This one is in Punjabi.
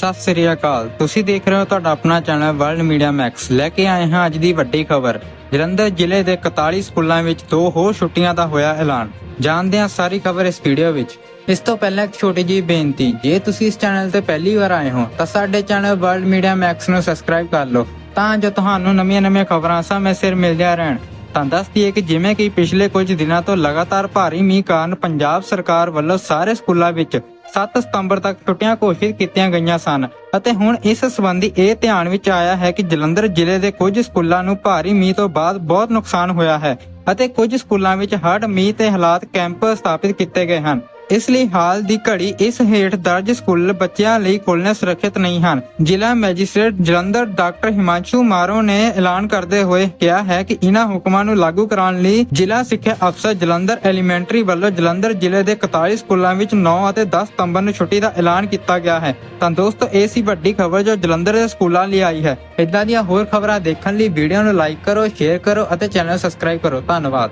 ਸਤਿ ਸ੍ਰੀ ਅਕਾਲ। ਤੁਸੀਂ ਦੇਖ ਰਹੇ ਹੋ ਤੁਹਾਡਾ ਆਪਣਾ ਚੈਨਲ ਵਰਲਡ ਮੀਡੀਆ ਮੈਕਸ। ਲੈ ਕੇ ਆਏ ਹਾਂ ਅੱਜ ਦੀ ਵੱਡੀ ਖਬਰ। ਜਲੰਧਰ ਜ਼ਿਲ੍ਹੇ ਦੇ 41 ਸਕੂਲਾਂ ਵਿੱਚ ਦੋ ਹੋਰ ਛੁੱਟੀਆਂ ਦਾ ਹੋਇਆ ਐਲਾਨ। ਜਾਣਦੇ ਹਾਂ ਸਾਰੀ ਖਬਰ ਇਸ ਵੀਡੀਓ ਵਿੱਚ। ਇਸ ਤੋਂ ਪਹਿਲਾਂ ਇੱਕ ਛੋਟੀ ਜਿਹੀ ਬੇਨਤੀ। ਜੇ ਤੁਸੀਂ ਇਸ ਚੈਨਲ ਤੇ ਪਹਿਲੀ ਵਾਰ ਆਏ ਹੋ, ਤਾਂ ਸਾਡੇ ਚੈਨਲ ਵਰਲਡ ਮੀਡੀਆ ਮੈਕਸ ਨੂੰ ਸਬਸਕ੍ਰਾਈਬ ਕਰ ਲਓ। ਤਾਂ ਜੋ ਤੁਹਾਨੂੰ ਨਵੀਆਂ-ਨਵੀਆਂ ਖਬਰਾਂ ਸਮੇਂ ਸਿਰ ਮਿਲਦੀਆਂ ਰਹਿਣ। ਤਾਂ ਦੱਸ ਦਈਏ ਕਿ ਜਿਵੇਂ ਕਿ ਪਿਛਲੇ ਕੁਝ ਦਿਨਾਂ ਤੋਂ ਲਗਾਤਾਰ ਭਾਰੀ ਮੀਂਹ ਕਾਰਨ ਪੰਜਾਬ ਸਰਕਾਰ ਵੱਲੋਂ ਸਾਰੇ ਸਕੂਲਾਂ ਵਿੱਚ 7 ਸਤੰਬਰ ਤੱਕ ਛੁੱਟੀਆਂ ਘੋਸ਼ਿਤ ਕੀਤੀਆਂ ਗਈਆਂ ਸਨ ਅਤੇ ਹੁਣ ਇਸ ਸੰਬੰਧੀ ਇਹ ਧਿਆਨ ਵਿੱਚ ਆਇਆ ਹੈ ਕਿ ਜਲੰਧਰ ਜ਼ਿਲ੍ਹੇ ਦੇ ਕੁਝ ਸਕੂਲਾਂ ਨੂੰ ਭਾਰੀ ਮੀਂਹ ਤੋਂ ਬਾਅਦ ਬਹੁਤ ਨੁਕਸਾਨ ਹੋਇਆ ਹੈ ਅਤੇ ਕੁਝ ਸਕੂਲਾਂ ਵਿੱਚ ਹੜ੍ਹ ਮੀਂਹ ਤੇ ਹਾਲਾਤ ਕੈਂਪ ਸਥਾਪਿਤ ਕੀਤੇ ਗਏ ਹਨ। ਇਸ ਲਈ ਹਾਲ ਦੀ ਘੜੀ ਇਸ ਹੇਠ ਦਰਜ ਸਕੂਲ ਬੱਚਿਆਂ ਲਈ ਖੋਲ੍ਹਣੇ ਸੁਰੱਖਿਅਤ ਨਹੀਂ ਹਨ। ਜ਼ਿਲ੍ਹਾ ਮੈਜਿਸਟ੍ਰੇਟ ਜਲੰਧਰ ਡਾਕਟਰ ਹਿਮਾਂਸ਼ੂ ਮਾਰੋ ਨੇ ਐਲਾਨ ਕਰਦੇ ਹੋਏ ਕਿਹਾ ਹੈ ਕਿ ਇਹਨਾਂ ਹੁਕਮਾਂ ਨੂੰ ਲਾਗੂ ਕਰਾਉਣ ਲਈ ਜ਼ਿਲ੍ਹਾ ਸਿੱਖਿਆ ਅਫਸਰ ਜਲੰਧਰ ਐਲੀਮੈਂਟਰੀ ਵੱਲੋਂ ਜਲੰਧਰ ਜ਼ਿਲ੍ਹੇ ਦੇ 41 ਸਕੂਲਾਂ ਵਿੱਚ 9 ਅਤੇ 10 ਸਤੰਬਰ ਨੂੰ ਛੁੱਟੀ ਦਾ ਐਲਾਨ ਕੀਤਾ ਗਿਆ ਹੈ। ਤਾਂ ਦੋਸਤੋ ਇਹ ਸੀ ਵੱਡੀ ਖਬਰ ਜੋ ਜਲੰਧਰ ਦੇ ਸਕੂਲਾਂ ਲਈ ਆਈ ਹੈ। ਇਦਾਂ ਦੀਆਂ ਹੋਰ ਖਬਰਾਂ ਦੇਖਣ ਲਈ ਵੀਡੀਓ ਨੂੰ ਲਾਈਕ ਕਰੋ, ਸ਼ੇਅਰ ਕਰੋ ਅਤੇ ਚੈਨਲ ਸਬਸਕ੍ਰਾਈਬ ਕਰੋ। ਧੰਨਵਾਦ।